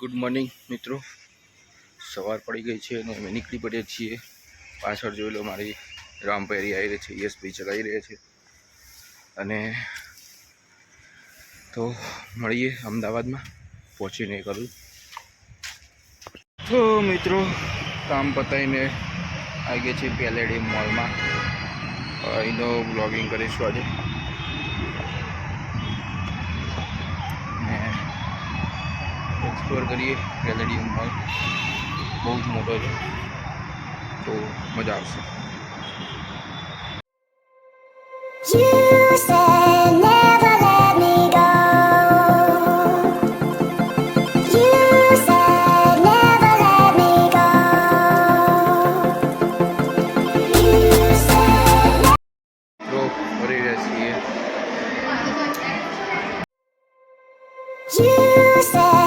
Good morning મિત્રો. સવાર પડી ગઈ છે અને અમે નીકળી પડ્યા છીએ. પાછળ જોઈ લો મારી રામપેરી આવી રહી છે યશભાઈ ચલાવી રહ્યા છે. અને તો મળીએ અમદાવાદમાં. પહોંચીને કરું તો મિત્રો, કામ પતાવીને આવી ગયા છીએ પેલેડી મોલમાં. અહીંનો બ્લોગિંગ કરીશું આજે. એક્સપ્લોર કરીએ ગેલેરિયમ હોલ બહુ જ મોટો છે. તો મજા આવશે. You said never let me. You said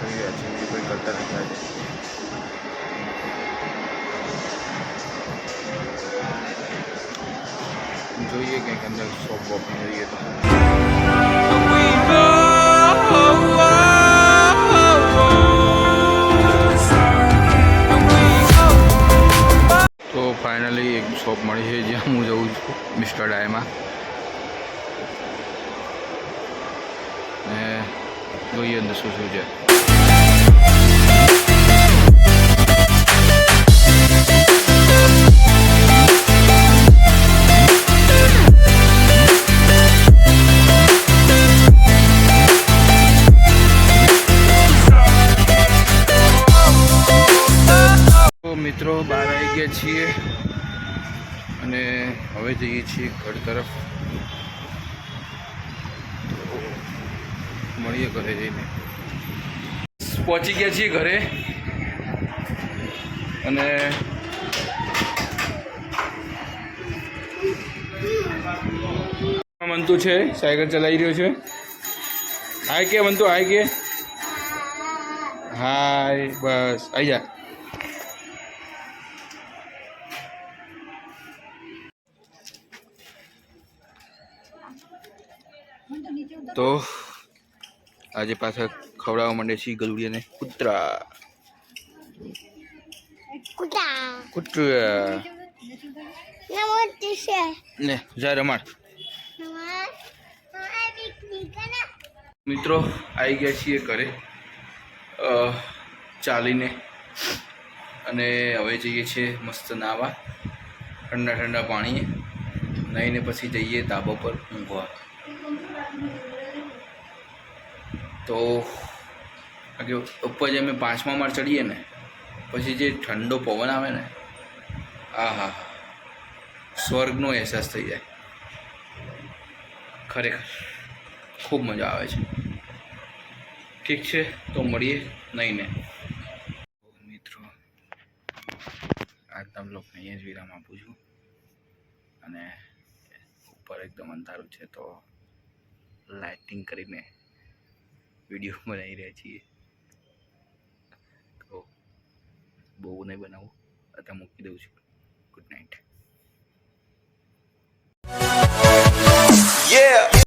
કરી રહ્યા છીએ બીજું કોઈ કરતા નથી આજે. જોઈએ કંઈક અંદર શોપ વોપ જોઈએ તો. તો ફાઇનલી એક શોપ મળી છે, જ્યાં હું જઉં છું મિસ્ટર ડાયમાં ને જોઈએ અંદર શું શું છે. છીએ અને હવે જઈએ છીએ ઘર તરફ. મળીએ ઘરે જઈને. પહોંચી ગયા છીએ ઘરે. અને મંતુ છે, સાયકલ ચલાવી રહ્યો છે. હાય કે મંતુ, હાય કે. હાય, બસ આવી જા. તો આજે પાછા ખવડાવવા માંડે છે ગલુડિયાને કૂતરા. કૂતરા. ને જા રમાડ. મિત્રો આવી ગયા છીએ ઘરે. ચાલીને. અને હવે જઈએ છીએ મસ્ત નાવા. ઠંડા ઠંડા પાણીએ. નાહીને પછી જઈએ ધાબા પર ઊંઘવા. તો આગે ઉપર જે અમે પાંચમા માળ ચડીએ ને, પછી જે ઠંડો પવન આવે ને આ હા સ્વર્ગનો અહેસાસ થઈ જાય. ખરેખર ખૂબ મજા આવે છે. ઠીક છે, તો મળીએ નહીં ને મિત્રો, આજના બ્લોગ અહીંયા જ વિરામ આપું છું. અને ઉપર એકદમ અંધારું છે, તો લાઇટિંગ કરીને વીડિયો બનાવી રહ્યા છીએ. તો બહુ નહીં બનાવું. અત્યારે મૂકી દઉં છું. Good night